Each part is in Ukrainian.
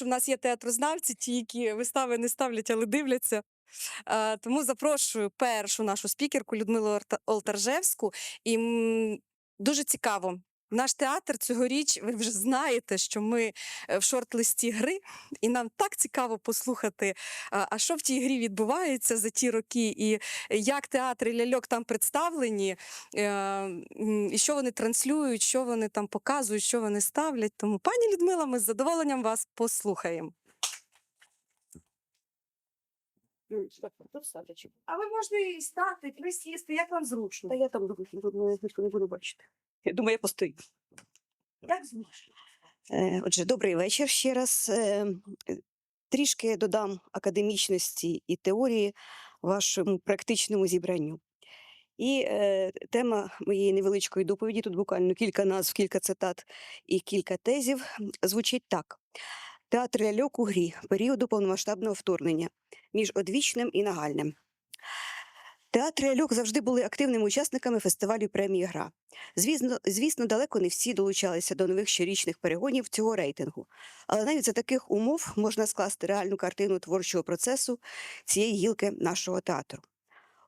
що в нас є театрознавці, ті, які вистави не ставлять, але дивляться. Тому запрошую першу нашу спікерку Людмилу Олтаржевську. І дуже цікаво. Наш театр цьогоріч, ви вже знаєте, що ми е, в шорт-листі гри, і нам так цікаво послухати, а що в тій грі відбувається за ті роки, і як театр і ляльок там представлені, е, і що вони транслюють, що вони там показують, що вони ставлять. Тому, пані Людмила, ми з задоволенням вас послухаємо. Але можна і стати, присісти, як вам зручно. Та я там не буду бачити. Я думаю, я постою. Зручно. Е, Отже, добрий вечір ще раз. Е, е, Трішки додам академічності і теорії вашому практичному зібранню. І е, тема моєї невеличкої доповіді, тут буквально кілька назв, кілька цитат і кілька тезів, звучить так: Театр ляльок у грі періоду повномасштабного вторгнення між одвічним і нагальним. Театри ляльок завжди були активними учасниками фестивалю премії Гра. Звісно, звісно, далеко не всі долучалися до нових щорічних перегонів цього рейтингу, але навіть за таких умов можна скласти реальну картину творчого процесу цієї гілки нашого театру.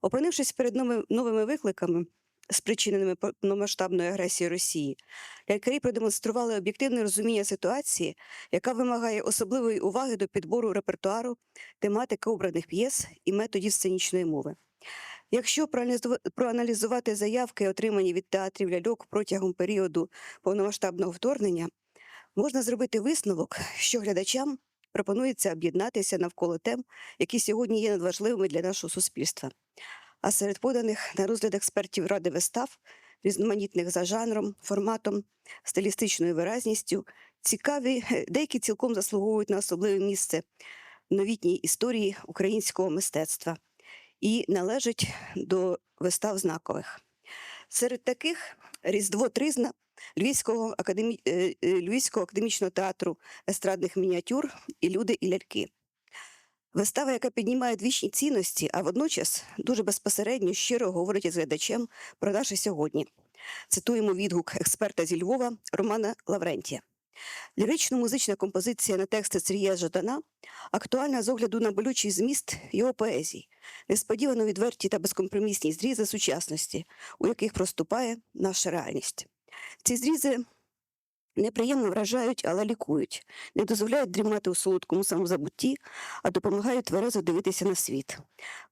Опинившись перед новими, викликами, спричиненими повномасштабною агресією Росії, лялькарі продемонстрували об'єктивне розуміння ситуації, яка вимагає особливої уваги до підбору репертуару, тематики обраних п'єс і методів сценічної мови. Якщо проаналізувати заявки, отримані від театрів ляльок протягом періоду повномасштабного вторгнення, можна зробити висновок, що глядачам пропонується об'єднатися навколо тем, які сьогодні є надважливими для нашого суспільства. А серед поданих на розгляд експертів ради вистав, різноманітних за жанром, форматом, стилістичною виразністю, цікаві, е, деякі цілком заслуговують на особливе місце в новітній історії українського мистецтва і належать до вистав знакових. Серед таких Різдво Тризна Львівського, академі... е, е, Львівського академічного театру естрадних мініатюр і люди і ляльки. Вистава, яка піднімає вічні цінності, а водночас дуже безпосередньо щиро говорить із глядачем про наше сьогодні. Цитуємо відгук експерта зі Львова Романа Лаврентія. Лірично-музична композиція на тексти Сергія Жадана актуальна з огляду на болючий зміст його поезій, несподівано відверті та безкомпромісні зрізи сучасності, у яких проступає наша реальність. Ці зрізи неприємно вражають, але лікують, не дозволяють дрімати у солодкому самозабутті, а допомагають тверезо дивитися на світ.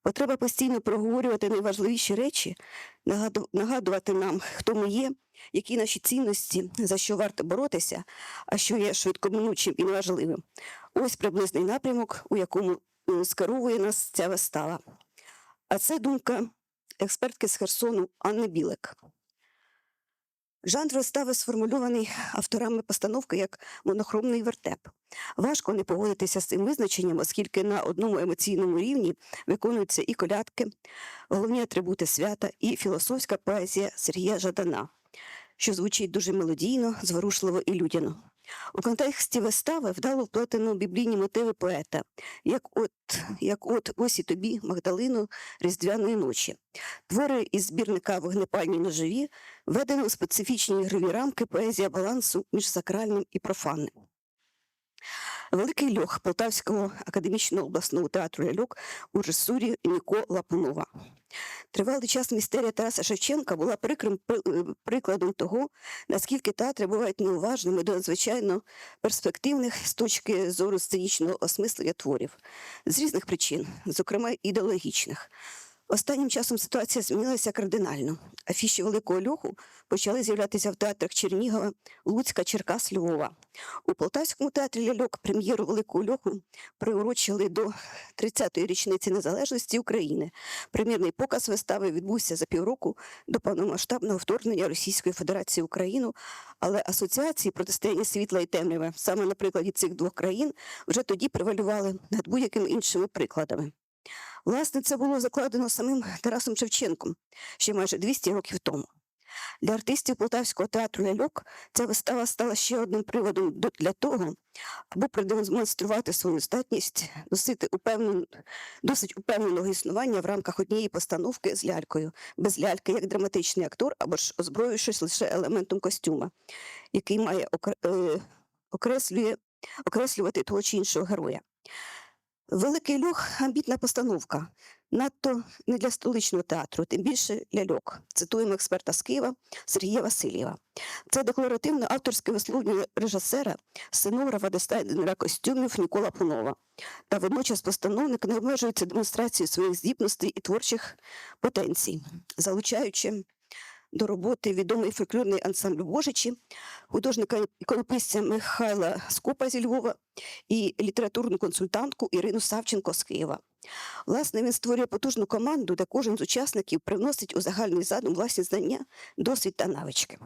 Потреба постійно проговорювати найважливіші речі, нагадувати нам, хто ми є, які наші цінності, за що варто боротися, а що є швидкоминучим і неважливим. Ось приблизний напрямок, у якому е, скеровує нас ця вистава. А це думка експертки з Херсону Анни Білик. Жанр вистави сформульований авторами постановки як монохромний вертеп. Важко не погодитися з цим визначенням, оскільки на одному емоційному рівні виконуються і колядки, головні атрибути свята, і філософська поезія Сергія Жадана, що звучить дуже мелодійно, зворушливо і людяно. У контексті вистави вдало вплетено біблійні мотиви поета, як от, як от ось і тобі, Магдалину, Різдвяної ночі. Твори із збірника вогнепальні ножові введено у специфічні ігрові рамки поезія балансу між сакральним і профанним. Великий льох Полтавського академічного обласного театру ляльок у режисурі Ніко Лапунова. Тривалий час містерія Тараса Шевченка була прикрим е, прикладом того, наскільки театри бувають неуважними до надзвичайно перспективних з точки зору сценічного осмислення творів з різних причин, зокрема ідеологічних. Останнім часом ситуація змінилася кардинально. Афіші Великого Льоху почали з'являтися в театрах Чернігова, Луцька, Черкас, Львова. У Полтавському театрі ляльок прем'єру Великого Льоху приурочили до 30-ї річниці незалежності України. Прем'єрний показ вистави відбувся за півроку до повномасштабного вторгнення Російської Федерації в Україну, але асоціації протистояння світла і темряви саме на прикладі цих двох країн вже тоді превалювали над будь-якими іншими прикладами. Власне, це було закладено самим Тарасом Шевченком ще майже 200 років тому. Для артистів Полтавського театру ляльок ця вистава стала ще одним приводом для того, аби продемонструвати свою здатність носити упевнен... досить упевненого існування в рамках однієї постановки з лялькою, без ляльки як драматичний актор або ж озброївшись лише елементом костюма, який має окре... е, окреслює окреслювати того чи іншого героя. Великий льох амбітна постановка, надто не для столичного театру, тим більше ляльок. Цитуємо експерта з Києва Сергія Васильєва. Це декларативне авторське висловлювання режисера, сценографа дизайнера костюмів Нікола Пунова. Та водночас постановник не обмежується демонстрацією своїх здібностей і творчих потенцій, залучаючи до роботи відомий фольклорний ансамбль Божичі, художника іконописця Михайла Скопа зі Львова і літературну консультантку Ірину Савченко з Києва. Власне, він створює потужну команду, де кожен з учасників привносить у загальний задум власні знання, досвід та навички.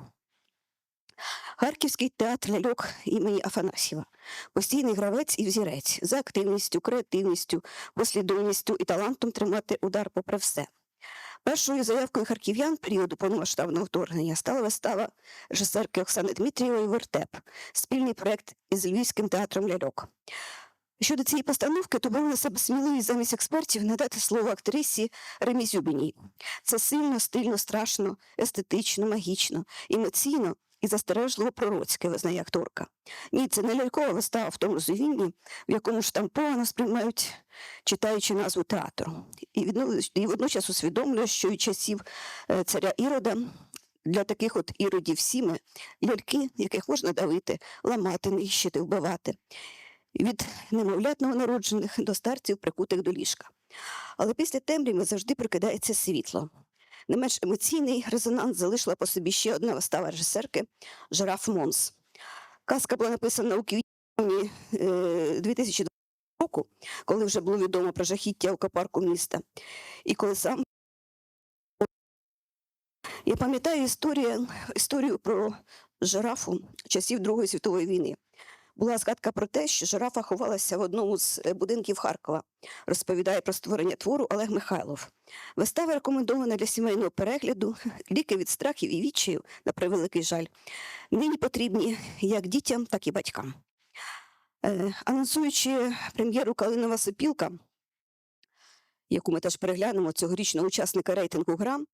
Харківський театр ляльок імені Афанасьєва. Постійний гравець і взірець за активністю, креативністю, послідовністю і талантом тримати удар попри все. Першою заявкою харків'ян періоду повномасштабного вторгнення стала вистава режисерки Оксани Дмитрієвої Вертеп, спільний проект із Львівським театром ляльок. Щодо цієї постановки, то був на себе сміливість замість експертів надати слово актрисі Ремі Зюбіній. Це сильно, стильно, страшно, естетично, магічно, емоційно і застережливо пророцьке, визнає акторка. Ні, це не лялькова вистава в тому розумінні, в якому штамповано сприймають, читаючи назву театру. І, відно- і водночас усвідомлює, що і часів е, царя Ірода для таких от іродів всі ми ляльки, яких можна давити, ламати, нищити, вбивати. Від немовлят новонароджених до старців, прикутих до ліжка. Але після темряви завжди прикидається світло. Не менш емоційний резонанс залишила по собі ще одна вистава режисерки Жираф Монс. Казка була написана у квітні е, 2020 року, коли вже було відомо про жахіття у копарку міста. І коли сам я пам'ятаю історію, історію про жирафу часів Другої світової війни. Була згадка про те, що жирафа ховалася в одному з е, будинків Харкова. Розповідає про створення твору Олег Михайлов. Вистава рекомендована для сімейного перегляду. Ліки від страхів і відчаю, на превеликий жаль, нині потрібні як дітям, так і батькам. Е, анонсуючи прем'єру Калинова сопілка, яку ми теж переглянемо цьогорічного учасника рейтингу грам,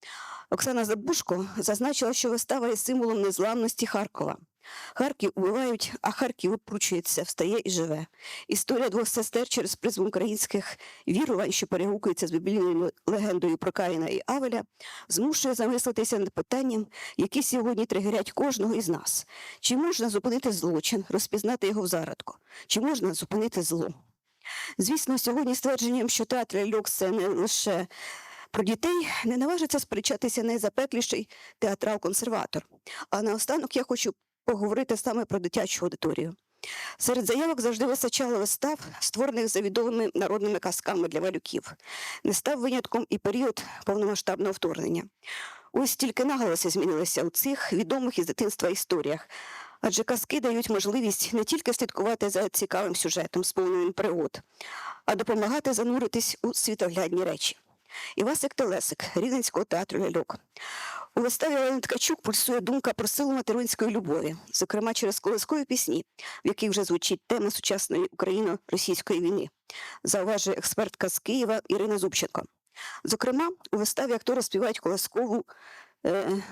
Оксана Забушко зазначила, що вистава є символом незламності Харкова. Харків убивають, а Харків опручується, встає і живе. Історія двох сестер через призму українських вірувань, що перегукується з біблійною легендою про Каїна і Авеля, змушує замислитися над питанням, які сьогодні тригерять кожного із нас. Чи можна зупинити злочин, розпізнати його в зародку? Чи можна зупинити зло? Звісно, сьогодні ствердженням, що театр ляльок – це не лише про дітей, не наважиться сперечатися найзапекліший театрал-консерватор. А наостанок я хочу поговорити саме про дитячу аудиторію. Серед заявок завжди вистачало вистав, створених за відомими народними казками для малюків. Не став винятком і період повномасштабного вторгнення. Ось тільки наголоси змінилися у цих відомих із дитинства історіях. Адже казки дають можливість не тільки слідкувати за цікавим сюжетом, сповненим пригод, а допомагати зануритись у світоглядні речі. Івасик Телесик, Рівненського театру ляльок. У виставі Олени Ткачук пульсує думка про силу материнської любові, зокрема через колискові пісні, в яких вже звучить тема сучасної україно-російської війни, зауважує експертка з Києва Ірина Зубченко. Зокрема, у виставі актори співають колискову е,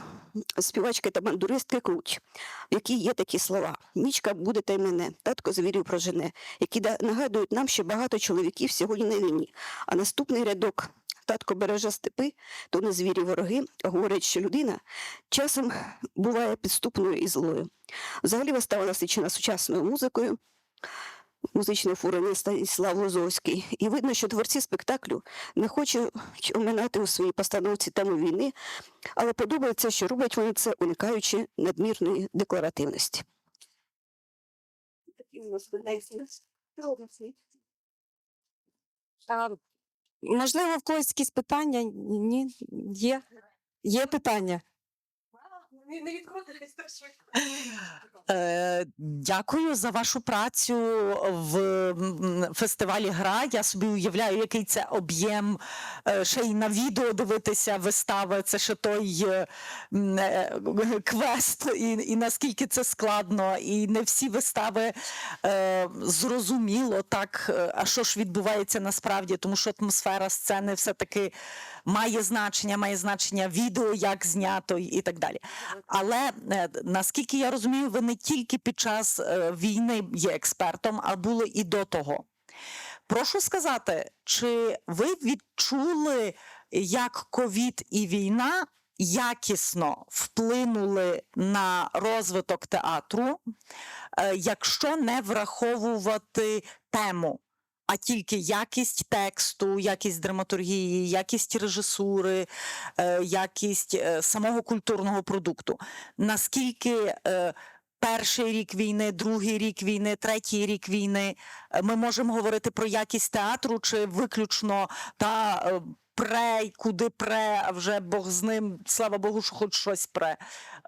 співачки та бандуристки Круть, в якій є такі слова: Нічка буде та й мене, татко звірів прожене, які нагадують нам, що багато чоловіків сьогодні на війні. А наступний рядок татко береже степи, то не звірі вороги, говорять, що людина часом буває підступною і злою. Взагалі вистава насичена сучасною музикою. Музичний фуровий Станіслав Лозовський. І видно, що творці спектаклю не хочуть оминати у своїй постановці тему війни, але подобається, що роблять вони це, уникаючи надмірної декларативності. А, можливо, в когось якісь питання? Ні? Є? Є питання? Не відходитесь так швидко. Е, Дякую за вашу працю в фестивалі Гра. Я собі уявляю, який це об'єм е, ще й на відео дивитися вистави. Це ще той е, квест, і, і наскільки це складно. І не всі вистави зрозуміло так, а що ж відбувається насправді, тому що атмосфера сцени все-таки має значення, має значення відео, як знято і так далі. Але е, наскільки я розумію, ви не тільки під час е, війни є експертом, а були і до того. Прошу сказати, чи ви відчули, як ковід і війна якісно вплинули на розвиток театру, е, якщо не враховувати тему? А тільки якість тексту, якість драматургії, якість режисури, е, якість е, самого культурного продукту. Наскільки е, перший рік війни, другий рік війни, третій рік війни ми можемо говорити про якість театру, чи виключно та пре, й куди пре, а вже Бог з ним, слава Богу, що хоч щось пре.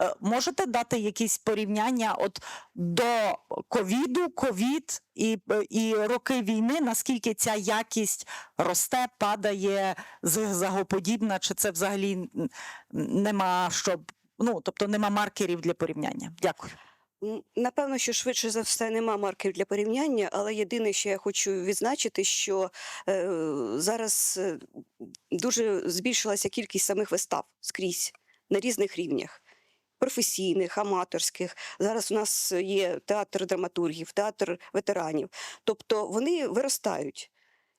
Е, Можете дати якісь порівняння от до ковіду, ковід і, е, і роки війни, наскільки ця якість росте, падає, зигзагоподібна, чи це взагалі нема щоб, ну, тобто нема маркерів для порівняння? Дякую. Напевно, що швидше за все нема маркерів для порівняння, але єдине, що я хочу відзначити, що е, зараз е, дуже збільшилася кількість самих вистав скрізь на різних рівнях. Професійних, аматорських. Зараз у нас є театр драматургів, театр ветеранів. Тобто вони виростають.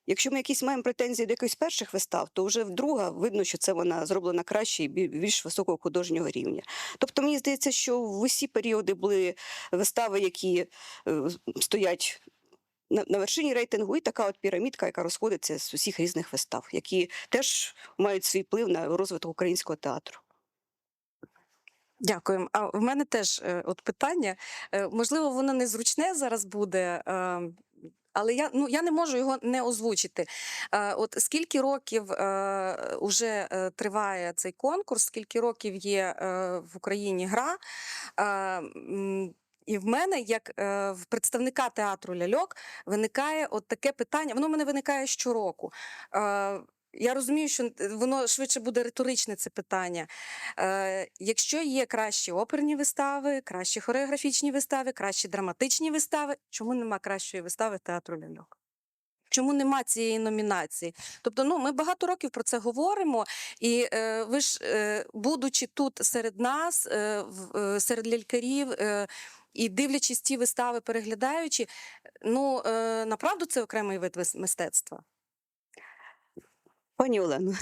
Якщо ми якісь маємо претензії до якихось перших вистав, то вже друга видно, що це вона зроблена краще і більш високого художнього рівня. Тобто мені здається, що в усі періоди були вистави, які е, стоять на, на вершині рейтингу, і така от пірамідка, яка розходиться з усіх різних вистав, які теж мають свій вплив на розвиток українського театру. Дякую. А в мене теж е, от питання. Е, Можливо, воно незручне зараз буде. Але я ну я не можу його не озвучити. Е, От скільки років е, уже е, триває цей конкурс, скільки років є в Україні гра? І в мене, як е, в представника театру ляльок, виникає от таке питання. Воно в мене виникає щороку. Е, Я розумію, що е, воно швидше буде риторичне це питання. Е, якщо є кращі оперні вистави, кращі хореографічні вистави, кращі драматичні вистави, чому нема кращої вистави театру ляльок? Чому нема цієї номінації? Тобто, ну ми багато років про це говоримо, і е, ви ж, е, будучи тут серед нас, е, в, е, серед лялькарів. Е, і дивлячись ті вистави, переглядаючи, ну е, направду це окремий вид мистецтва. Пані Олено,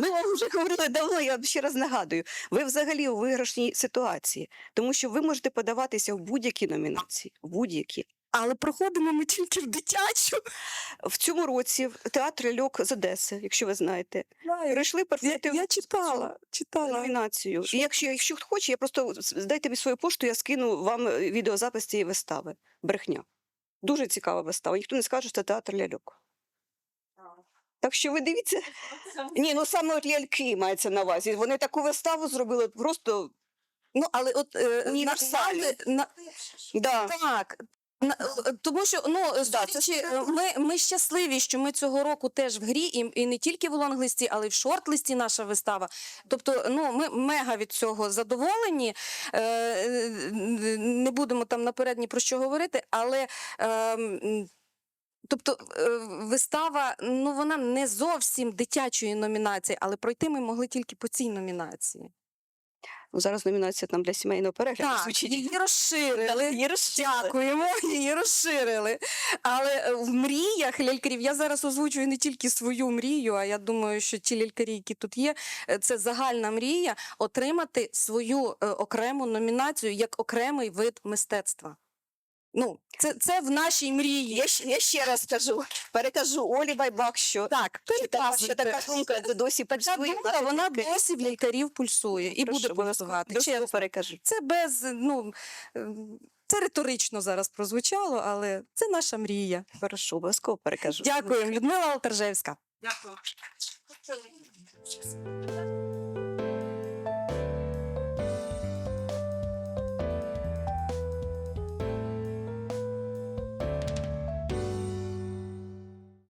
ми вам вже говорили давно, я ще раз нагадую. Ви взагалі у виграшній ситуації, тому що ви можете подаватися в будь-які номінації, в будь-які. Але проходимо ми тільки в дитячу. В цьому році в театр льок з Одеси, якщо ви знаєте, прийшли Я, я читала, читала. номінацію. І якщо, якщо хто хоче, я просто здайте мені свою пошту, я скину вам е, відеозапис цієї вистави. Брехня. Дуже цікава вистава. Ніхто не скаже, що це театр ляльок. Так що ви дивіться. Ні, ну саме от ляльки мається на увазі. Вони таку виставу зробили просто Ну, але от е, Універсальні. на- на- да. так. На- е, Тому що ну це судячи, е, ми, ми щасливі, що ми цього року теж в грі, і, і не тільки в лонглисті, але й в шортлисті наша вистава. Тобто, ну ми мега від цього задоволені. Е, е, не будемо там наперед ні про що говорити, але. Е, м, Тобто е, вистава, ну вона не зовсім дитячої номінації, але пройти ми могли тільки по цій номінації. Ну, зараз номінація там для сімейного перегляду Так, звучить. її розширили. Її розширили. Дякуємо, її розширили. Але е, в мріях лялькарів я зараз озвучую не тільки свою мрію, а я думаю, що ті лялькарі, які тут є, е, це загальна мрія отримати свою окрему номінацію як окремий вид мистецтва. Ну, це, це в нашій мрії. Я, ще- я ще раз кажу, перекажу Олі Байбак, що, Так, що, така, що така думка досі Така працює. думка, вона досі в лялькарів пульсує і буде пульсувати. Чесно. перекажу. Це без, ну, е, це риторично зараз прозвучало, але це наша мрія. Хорошо, обов'язково перекажу. Дякуємо, Людмила Алтержевська. Дякую.